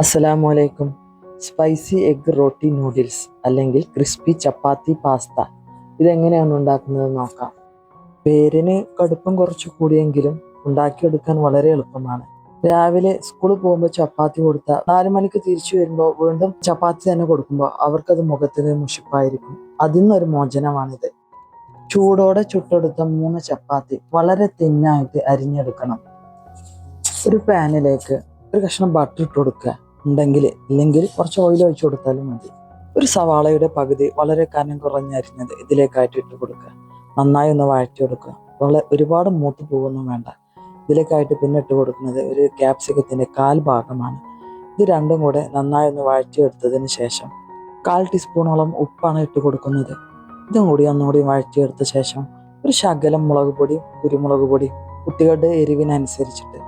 അസ്സലാമു അലൈക്കും spicy egg roti noodles അല്ലെങ്കിൽ ക്രിസ്പി ചപ്പാത്തി പാസ്ത. ഇതെങ്ങനെയാണ് ഉണ്ടാക്കുന്നത് നോക്കാം. പേരിന് കടുപ്പം കുറച്ച് കൂടിയെങ്കിലും ഉണ്ടാക്കിയെടുക്കാൻ വളരെ എളുപ്പമാണ്. രാവിലെ സ്കൂളിൽ പോകുമ്പോൾ ചപ്പാത്തി കൊടുത്ത നാല് മണിക്ക് തിരിച്ചു വരുമ്പോൾ വീണ്ടും ചപ്പാത്തി തന്നെ കൊടുക്കുമ്പോൾ അവർക്കത് മുഖത്തിന് മുഷിപ്പായിരിക്കും. അതിൽ നിന്നൊരു മോചനമാണിത്. ചൂടോടെ ചുട്ടെടുത്ത മൂന്ന് ചപ്പാത്തി വളരെ തിന്നായിട്ട് അരിഞ്ഞെടുക്കണം. ഒരു പാനിലേക്ക് ഒരു കഷ്ണം ബട്ടർ ഇട്ട് കൊടുക്കുക. ഉണ്ടെങ്കിൽ ഇല്ലെങ്കിൽ കുറച്ച് ഓയിൽ ഒഴിച്ചു കൊടുത്താലും മതി. ഒരു സവാളയുടെ പകുതി വളരെ കനം കുറഞ്ഞ കുറഞ്ഞരിഞ്ഞത് ഇതിലേക്കായിട്ട് ഇട്ട് കൊടുക്കുക. നന്നായി ഒന്ന് വഴറ്റി കൊടുക്കുക. വളരെ ഒരുപാട് മൂത്ത് പോകുന്നു വേണ്ട. ഇതിലേക്കായിട്ട് പിന്നെ ഇട്ട് കൊടുക്കുന്നത് ഒരു ക്യാപ്സിക്കത്തിന്റെ കാൽ ഭാഗമാണ്. ഇത് രണ്ടും കൂടെ നന്നായി ഒന്ന് വഴറ്റിയെടുത്തതിന് ശേഷം കാൽ ടീസ്പൂണോളം ഉപ്പാണ് ഇട്ട് കൊടുക്കുന്നത്. ഇതും കൂടി ഒന്നുകൂടി വഴറ്റിയെടുത്ത ശേഷം ഒരു ശകലം മുളക് പൊടി കുരുമുളക് പൊടി കുട്ടികളുടെ എരിവിനനുസരിച്ചിട്ട്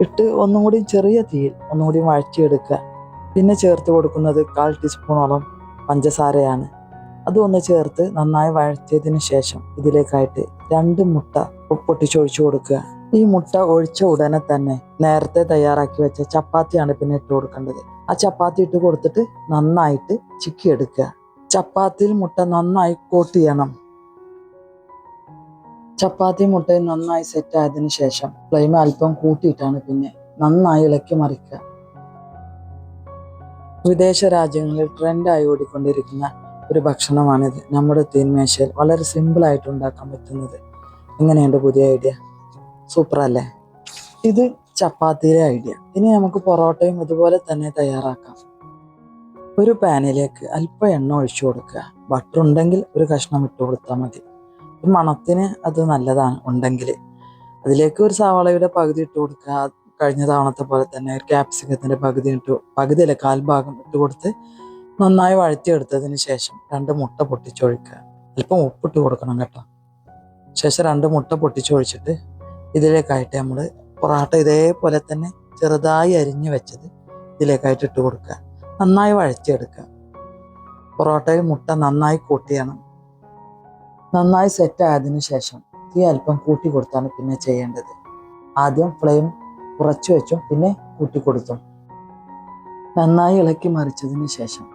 ഇട്ട് ഒന്നും കൂടി ചെറിയ തീയിൽ ഒന്നും കൂടി വഴറ്റിയെടുക്കുക. പിന്നെ ചേർത്ത് കൊടുക്കുന്നത് കാൽ ടീസ്പൂണോളം പഞ്ചസാരയാണ്. അതൊന്ന് ചേർത്ത് നന്നായി വഴറ്റിയതിന് ശേഷം ഇതിലേക്കായിട്ട് രണ്ട് മുട്ട പൊട്ടിച്ചൊഴിച്ചു കൊടുക്കുക. ഈ മുട്ട ഒഴിച്ച ഉടനെ തന്നെ നേരത്തെ തയ്യാറാക്കി വെച്ച ചപ്പാത്തിയാണ് പിന്നെ ഇട്ട് കൊടുക്കേണ്ടത്. ആ ചപ്പാത്തി ഇട്ട് കൊടുത്തിട്ട് നന്നായിട്ട് ചിക്കിയെടുക്കുക. ചപ്പാത്തിയിൽ മുട്ട നന്നായി കോട്ട് ചെയ്യണം. ചപ്പാത്തി മുട്ടയും നന്നായി സെറ്റ് ആയതിനു ശേഷം ഫ്ലെയിം അല്പം കൂട്ടിയിട്ടാണ് പിന്നെ നന്നായി ഇളക്കി മറിക്കുക. വിദേശ രാജ്യങ്ങളിൽ ട്രെൻഡായി ഓടിക്കൊണ്ടിരിക്കുന്ന ഒരു ഭക്ഷണമാണിത്. നമ്മുടെ തീന്മേശയിൽ വളരെ സിമ്പിളായിട്ട് ഉണ്ടാക്കാൻ പറ്റുന്നത്. എങ്ങനെയുണ്ട് പുതിയ ഐഡിയ സൂപ്പർ അല്ലേ? ഇത് ചപ്പാത്തിയിലെ ഐഡിയ ഇനി നമുക്ക് പൊറോട്ടയും ഇതുപോലെ തന്നെ തയ്യാറാക്കാം. ഒരു പാനിലേക്ക് അല്പം എണ്ണ ഒഴിച്ചു കൊടുക്കുക. ബട്ടർ ഉണ്ടെങ്കിൽ ഒരു കഷ്ണം ഇട്ട് കൊടുത്താൽ മതി. മണത്തിന് അത് നല്ലതാണ് ഉണ്ടെങ്കിൽ അതിലേക്ക് ഒരു സവാളയുടെ പകുതി ഇട്ട് കൊടുക്കുക. കഴിഞ്ഞ തവണത്തെ പോലെ തന്നെ ഒരു ക്യാപ്സിക്കത്തിന്റെ പകുതി ഇട്ട് പകുതിയല്ല കാൽ ഭാഗം ഇട്ട് കൊടുത്ത് നന്നായി വഴറ്റിയെടുത്തതിന് ശേഷം രണ്ട് മുട്ട പൊട്ടിച്ചൊഴിക്കുക. അല്പം ഉപ്പിട്ട് കൊടുക്കണം കേട്ടോ. ശേഷം രണ്ട് മുട്ട പൊട്ടിച്ചൊഴിച്ചിട്ട് ഇതിലേക്കായിട്ട് നമ്മൾ പൊറാട്ട ഇതേപോലെ തന്നെ ചെറുതായി അരിഞ്ഞു വെച്ചത് ഇതിലേക്കായിട്ട് ഇട്ട് കൊടുക്കുക. നന്നായി വഴറ്റിയെടുക്കുക. പൊറോട്ടയിൽ മുട്ട നന്നായി കൂട്ടിയണം. നന്നായി സെറ്റ് ആയതിനു ശേഷം തീ അല്പം കൂട്ടി കൊടുത്താണ് പിന്നെ ചെയ്യേണ്ടത്. ആദ്യം ഫ്ലെയിം കുറച്ചു വെച്ചും പിന്നെ കൂട്ടി കൊടുത്തും. നന്നായി ഇളക്കി മറിച്ചതിന് ശേഷം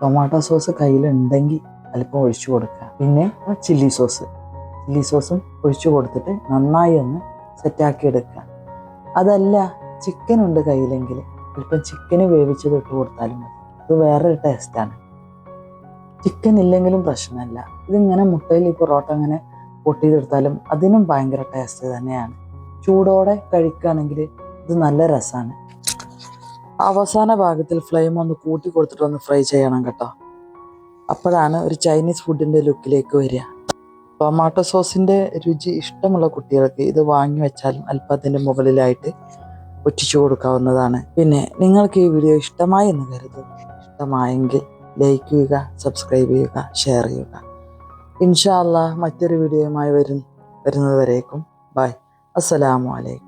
ടൊമാറ്റോ സോസ് കയ്യിലുണ്ടെങ്കിൽ അല്പം ഒഴിച്ചു കൊടുക്കുക. പിന്നെ ചില്ലി സോസ് ചില്ലി സോസും ഒഴിച്ചു കൊടുത്തിട്ട് നന്നായി ഒന്ന് സെറ്റാക്കി എടുക്കുക. അതല്ല ചിക്കൻ ഉണ്ട് കയ്യിലെങ്കിൽ അല്പം ചിക്കന് വേവിച്ചത് ഇട്ട് കൊടുത്താലും മതി. അത് വേറൊരു ടേസ്റ്റാണ് ചിക്കൻ ഇല്ലെങ്കിലും പ്രശ്നമല്ല. ഇതിങ്ങനെ മുട്ടയിൽ ഈ പൊറോട്ട അങ്ങനെ പൊട്ടിയെടുത്താലും അതിനും ഭയങ്കര ടേസ്റ്റ് തന്നെയാണ്. ചൂടോടെ കഴിക്കുകയാണെങ്കിൽ ഇത് നല്ല രസമാണ് അവസാന ഭാഗത്തിൽ ഫ്ലെയിം ഒന്ന് കൂട്ടി കൊടുത്തിട്ട് ഒന്ന് ഫ്രൈ ചെയ്യണം കേട്ടോ. അപ്പോഴാണ് ഒരു ചൈനീസ് ഫുഡിന്റെ ലുക്കിലേക്ക് വരിക. ടൊമാറ്റോ സോസിന്റെ രുചി ഇഷ്ടമുള്ള കുട്ടികൾക്ക് ഇത് വാങ്ങി വെച്ചാലും അല്പത്തിന്റെ മുകളിലായിട്ട് ഒറ്റിച്ചു കൊടുക്കാവുന്നതാണ്. പിന്നെ നിങ്ങൾക്ക് ഈ വീഡിയോ ഇഷ്ടമായി എന്ന് കരുതുന്നു. ഇഷ്ടമായെങ്കിൽ ലൈക്ക് ചെയ്യുക സബ്സ്ക്രൈബ് ചെയ്യുക ഷെയർ ചെയ്യുക. ഇൻഷാ അള്ളാഹ് മറ്റൊരു വീഡിയോയുമായി വരും വരുന്നതുവരേക്കും. ബൈ അസ്സലാമു അലൈക്കും.